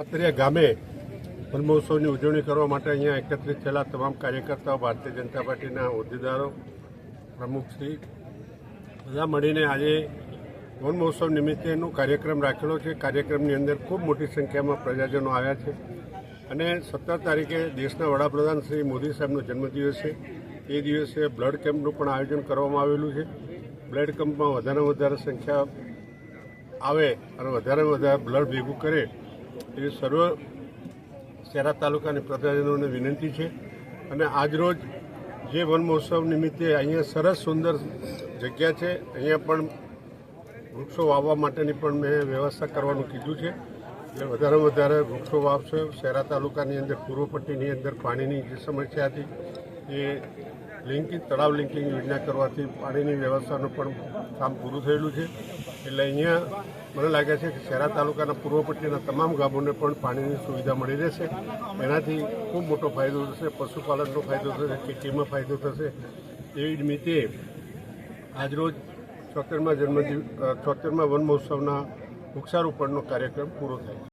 પાત્રિયા ગામે વનમહોત્સવની ઉજવણી કરવા માટે અહીંયા એકત્રિત થયેલા તમામ કાર્યકર્તાઓ, ભારતીય જનતા પાર્ટીના હોદ્દેદારો પ્રમુખશ્રી બધા મળીને આજે વન મહોત્સવ નિમિત્તેનો કાર્યક્રમ રાખેલો છે. કાર્યક્રમની અંદર ખૂબ મોટી સંખ્યામાં પ્રજાજનો આવ્યા છે અને સત્તર તારીખે દેશના વડાપ્રધાન શ્રી મોદી સાહેબનો જન્મદિવસ છે. એ દિવસે બ્લડ કેમ્પનું પણ આયોજન કરવામાં આવેલું છે. બ્લડ કેમ્પમાં વધારેમાં વધારે સંખ્યા આવે અને વધારેમાં વધારે બ્લડ ભેગું કરે એવી સર્વ શહેરા તાલુકાની પ્રજાજનોને વિનંતી છે. અને આજરોજ જે વન મહોત્સવ નિમિત્તે અહીંયા સરસ સુંદર જગ્યા છે. અહીંયા પણ વૃક્ષો વાવવા માટેની પણ મેં વ્યવસ્થા કરવાનું કીધું છે. એટલે વધારેમાં વધારે વૃક્ષો વાવશે. શહેરા તાલુકાની અંદર પૂર્વ પટ્ટીની અંદર પાણીની જે સમસ્યા હતી એ લિંકિંગ તળાવ લિંકિંગ યોજના કરવાથી પાણીની વ્યવસ્થાનું પણ કામ પૂરું થયેલું છે. એટલે અહીંયા મને લાગે છે કે શહેરા તાલુકાના પૂર્વ પટ્ટીના તમામ ગામોને પણ પાણીની સુવિધા મળી રહેશે. એનાથી ખૂબ મોટો ફાયદો થશે, પશુપાલનનો ફાયદો થશે, ખેતીમાં ફાયદો થશે. એવી નિમિત્તે આજરોજ છોતેરમાં જન્મદિવસ છોતેરમાં વન મહોત્સવના વૃક્ષારોપણનો કાર્યક્રમ પૂરો થાય. છે